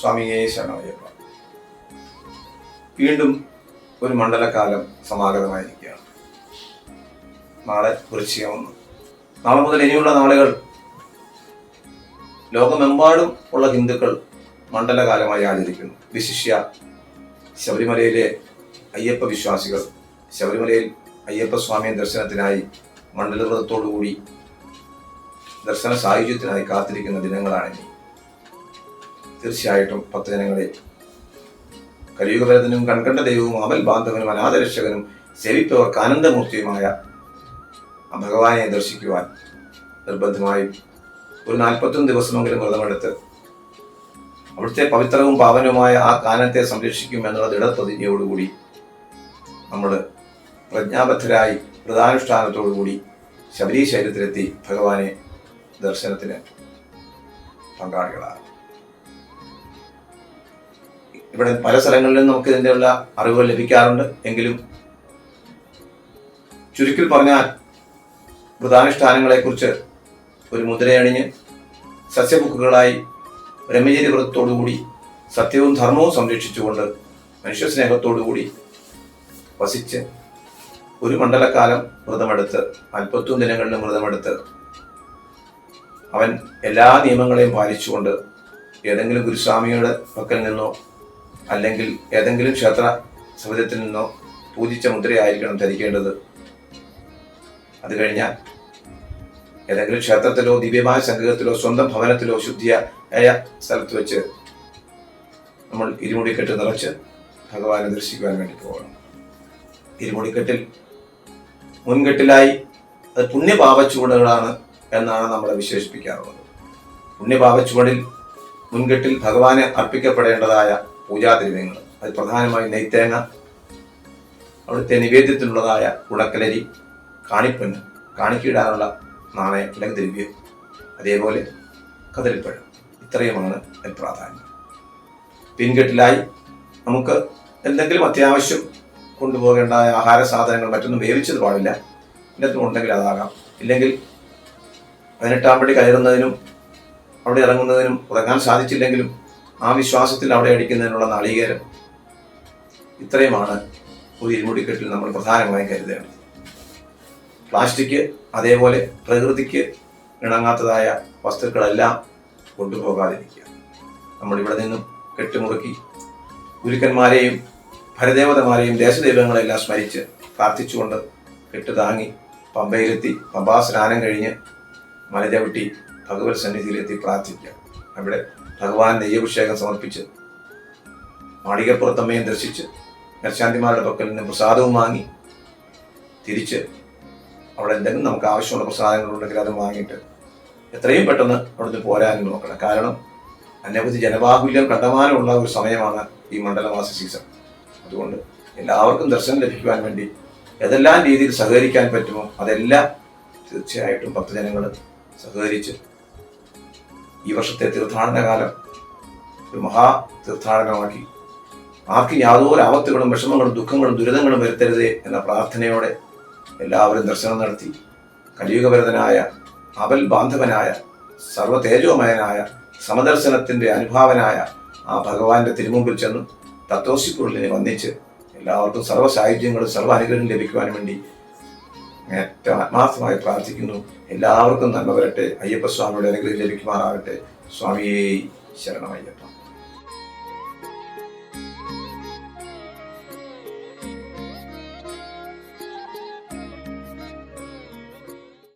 സ്വാമിയെ ശരണമയ്യപ്പ. വീണ്ടും ഒരു മണ്ഡലകാലം സമാഗതമായിരിക്കുകയാണ്. നാളെ വൃശ്ചികം ഒന്ന് നാളെ മുതൽ ഇനിയുള്ള നാളുകൾ ലോകമെമ്പാടും ഉള്ള ഹിന്ദുക്കൾ മണ്ഡലകാലമായി ആചരിക്കുന്നു. വിശിഷ്യ ശബരിമലയിലെ അയ്യപ്പ വിശ്വാസികൾ ശബരിമലയിൽ അയ്യപ്പ സ്വാമിയെ ദർശനത്തിനായി മണ്ഡലവ്രതത്തോടുകൂടി ദർശന സായുജ്യത്തിനായി കാത്തിരിക്കുന്ന ദിനങ്ങളാണിനി. തീർച്ചയായിട്ടും ഭക്തജനങ്ങളെ കലിയുഗതലത്തിനും കൺകണ്ട ദൈവവും അമൽ ബാന്ധവനും അനാഥരക്ഷകനും സേവിപ്പവർക്ക് ആനന്ദമൂർത്തിയുമായ ആ ഭഗവാനെ ദർശിക്കുവാൻ നിർബന്ധമായും ഒരു നാൽപ്പത്തൊന്ന് ദിവസമെങ്കിലും വ്രതമെടുത്ത് അവിടുത്തെ പവിത്രവും പാവനവുമായ ആ കാനത്തെ സംരക്ഷിക്കും എന്നുള്ള ദൃഢപ്രതിജ്ഞയോടുകൂടി നമ്മൾ പ്രജ്ഞാബദ്ധരായി വ്രതാനുഷ്ഠാനത്തോടുകൂടി ശബരീശൈലത്തിലെത്തി ഭഗവാനെ ദർശനത്തിന് പങ്കാളികളാണ് ഇവിടെ പല സ്ഥലങ്ങളിലും നമുക്ക് ഇതിന്റെയുള്ള അറിവുകൾ ലഭിക്കാറുണ്ട്. എങ്കിലും ചുരുക്കിൽ പറഞ്ഞാൽ വ്രതാനുഷ്ഠാനങ്ങളെക്കുറിച്ച് ഒരു മുദ്രയണിഞ്ഞ് സസ്യബുക്കുകളായി ബ്രഹ്മചര്യ വ്രതത്തോടുകൂടി സത്യവും ധർമ്മവും സംരക്ഷിച്ചുകൊണ്ട് മനുഷ്യസ്നേഹത്തോടുകൂടി വസിച്ച് ഒരു മണ്ഡലക്കാലം വ്രതമെടുത്ത് നാൽപ്പത്തൊന്ന് ദിനങ്ങളിലും വ്രതമെടുത്ത് അവൻ എല്ലാ നിയമങ്ങളെയും പാലിച്ചുകൊണ്ട് ഏതെങ്കിലും ഗുരുസ്വാമിയുടെ പക്കൽ നിന്നോ അല്ലെങ്കിൽ ഏതെങ്കിലും ക്ഷേത്ര സമുദ്രത്തിൽ നിന്നോ പൂജിച്ച മുദ്രയായിരിക്കണം ധരിക്കേണ്ടത്. അത് കഴിഞ്ഞാൽ ഏതെങ്കിലും ക്ഷേത്രത്തിലോ ദിവ്യമായ സംഗീതത്തിലോ സ്വന്തം ഭവനത്തിലോ ശുദ്ധിയായ സ്ഥലത്ത് വെച്ച് നമ്മൾ ഇരുമുടിക്കെട്ട് നിറച്ച് ഭഗവാനെ ദർശിക്കുവാൻ വേണ്ടി പോകണം. ഇരുമുടിക്കെട്ടിൽ മുൻകെട്ടിലായി അത് പുണ്യപാപ ചൂടുകളാണ് എന്നാണ് നമ്മളെ വിശേഷിപ്പിക്കാറുള്ളത്. പുണ്യപാപ മുൻകെട്ടിൽ ഭഗവാനെ അർപ്പിക്കപ്പെടേണ്ടതായ പൂജാദ്രവ്യങ്ങൾ അത് പ്രധാനമായും നെയ്ത്തേങ്ങ അവിടുത്തെ നിവേദ്യത്തിനുള്ളതായ ഉണക്കലരി കാണിപ്പന് കാണിക്കിടാനുള്ള നാണയം അല്ലെങ്കിൽ ദ്രവ്യം അതേപോലെ കദളിപ്പഴം ഇത്രയുമാണ് അതിൽ പ്രാധാന്യം. പിൻകെട്ടിലായി നമുക്ക് എന്തെങ്കിലും അത്യാവശ്യം കൊണ്ടുപോകേണ്ട ആഹാര സാധനങ്ങൾ മറ്റൊന്നും വേവിച്ചത് പാടില്ല. ഇതിനകത്ത് ഉണ്ടെങ്കിൽ അതാകാം. ഇല്ലെങ്കിൽ പതിനെട്ടാം പടി കയറുന്നതിനും അവിടെ ഇറങ്ങുന്നതിനും ഉറങ്ങാൻ സാധിച്ചില്ലെങ്കിലും ആ വിശ്വാസത്തിൽ അവിടെ അടിക്കുന്നതിനുള്ള നാളികേരം ഇത്രയുമാണ് ഒരു ഇരുമുടിക്കെട്ടിൽ നമ്മൾ പ്രധാനമായും കരുതേണ്ടത് പ്ലാസ്റ്റിക് അതേപോലെ പ്രകൃതിക്ക് ഇണങ്ങാത്തതായ വസ്തുക്കളെല്ലാം കൊണ്ടുപോകാതിരിക്കുക. നമ്മളിവിടെ നിന്നും കെട്ടുമുറുക്കി ഗുരുക്കന്മാരെയും ഭരദേവതമാരെയും ദേശദൈവങ്ങളെല്ലാം സ്മരിച്ച് പ്രാർത്ഥിച്ചുകൊണ്ട് കെട്ട് താങ്ങി പമ്പയിലെത്തി പമ്പാ സ്നാനം കഴിഞ്ഞ് മലചവിട്ടി ഭഗവത് സന്നിധിയിലെത്തി പ്രാർത്ഥിക്കുക. അവിടെ ഭഗവാൻ നെയ്യഭിഷേകം സമർപ്പിച്ച് മാളികപ്പുറത്തമ്മയെ ദർശിച്ച് മേൽശാന്തിമാരുടെ പക്കൽ നിന്ന് പ്രസാദവും വാങ്ങി തിരിച്ച് അവിടെ എന്തെങ്കിലും നമുക്ക് ആവശ്യമുള്ള പ്രസാദങ്ങളുണ്ടെങ്കിൽ അത് വാങ്ങിയിട്ട് എത്രയും പെട്ടെന്ന് അവിടുന്ന് പോരാനും നോക്കണം. കാരണം അനവധി ജനബാഹുല്യം കണ്ടമാനമുള്ള ഒരു സമയമാണ് ഈ മണ്ഡലമാസ സീസൺ അതുകൊണ്ട് എല്ലാവർക്കും ദർശനം ലഭിക്കുവാൻ വേണ്ടി ഏതെല്ലാം രീതിയിൽ സഹകരിക്കാൻ പറ്റുമോ അതെല്ലാം തീർച്ചയായിട്ടും ഭക്തജനങ്ങൾ സഹകരിച്ച് ഈ വർഷത്തെ തീർത്ഥാടന കാലം ഒരു മഹാ തീർത്ഥാടനമാക്കി. ആർക്കും യാതൊരു ആപത്തുകളും വിഷമങ്ങളും ദുഃഖങ്ങളും ദുരിതങ്ങളും വരുത്തരുതേ എന്ന പ്രാർത്ഥനയോടെ എല്ലാവരും ദർശനം നടത്തി. കലിയുഗഭരതനായ അപൽ ബാന്ധവനായ സർവതേജോമയനായ സമദർശനത്തിന്റെ അനുഭാവനായ ആ ഭഗവാന്റെ തിരുമുമ്പിൽ ചെന്ന് തത്വസിക്കുള്ളിനെ വന്നിച്ച് എല്ലാവർക്കും സർവ സാഹിത്യങ്ങളും സർവ അനുഗ്രഹം ലഭിക്കുവാൻ വേണ്ടി ആത്മാർത്ഥമായി പ്രാർത്ഥിക്കുന്നു. എല്ലാവർക്കും നന്മ വരട്ടെ. അയ്യപ്പസ്വാമിയുടെ അനുഗ്രഹം ലഭിക്കുമാറാകട്ടെ. സ്വാമിയെ ശരണമയ്യപ്പ.